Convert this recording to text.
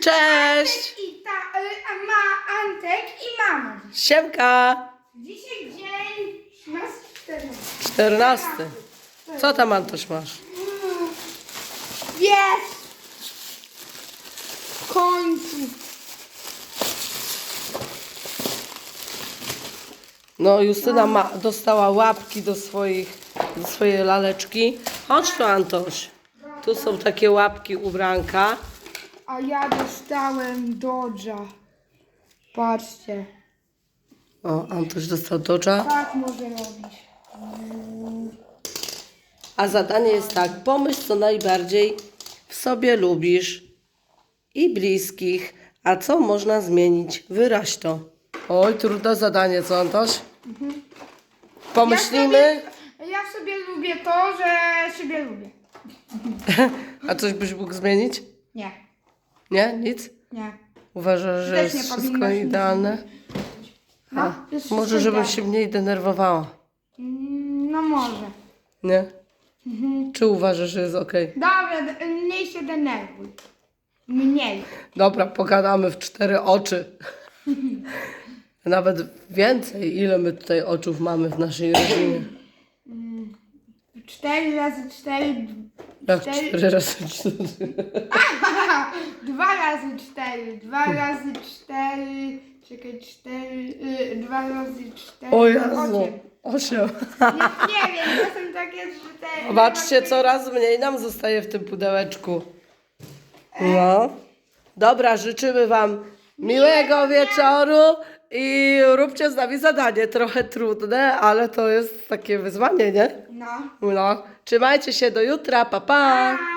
Cześć! I ta, y, ma Antek i mama. Siemka! Dzisiaj dzień 14. 14. Co tam Antoś masz? Jest! W końcu. No Justyna ma, dostała łapki do, swoich, do swojej laleczki. Chodź tu Antoś. Tu są takie łapki ubranka. A ja dostałem Dodge'a. Patrzcie. O, Antoś dostał dodża. Tak może robić. A zadanie jest tak. Pomyśl, co najbardziej w sobie lubisz i bliskich. A co można zmienić? Wyraź to. Oj, trudne zadanie, co Antoś? Pomyślimy. Ja sobie, ja sobie lubię to, że siebie lubię. A coś byś mógł zmienić? Nie, Nie? Nic? nie. Uważasz, że Też jest wszystko idealne? No, jest Może, wszystko żebym idealne. się mniej denerwowała. Mm, No może. Nie? Czy uważasz, że jest ok? Dobra, d- mniej się denerwuj. Mniej. Dobra, pogadamy w cztery oczy. Nawet więcej. Ile my tutaj oczów mamy w naszej rodzinie? Cztery razy cztery. Jak cztery razy cztery? Dwa razy cztery. Dwa razy cztery. Czekaj, cztery. Y, dwa razy cztery. O Jezu. osiem. Osiem. Nie, nie wiem, czasem tak jest, że te. Zobaczcie, coraz mniej nam zostaje w tym pudełeczku. No. Dobra, życzymy Wam miłego wieczoru i róbcie z nami zadanie. Trochę trudne, ale to jest takie wyzwanie, nie? No. No. Trzymajcie się do jutra. Pa, pa. Pa!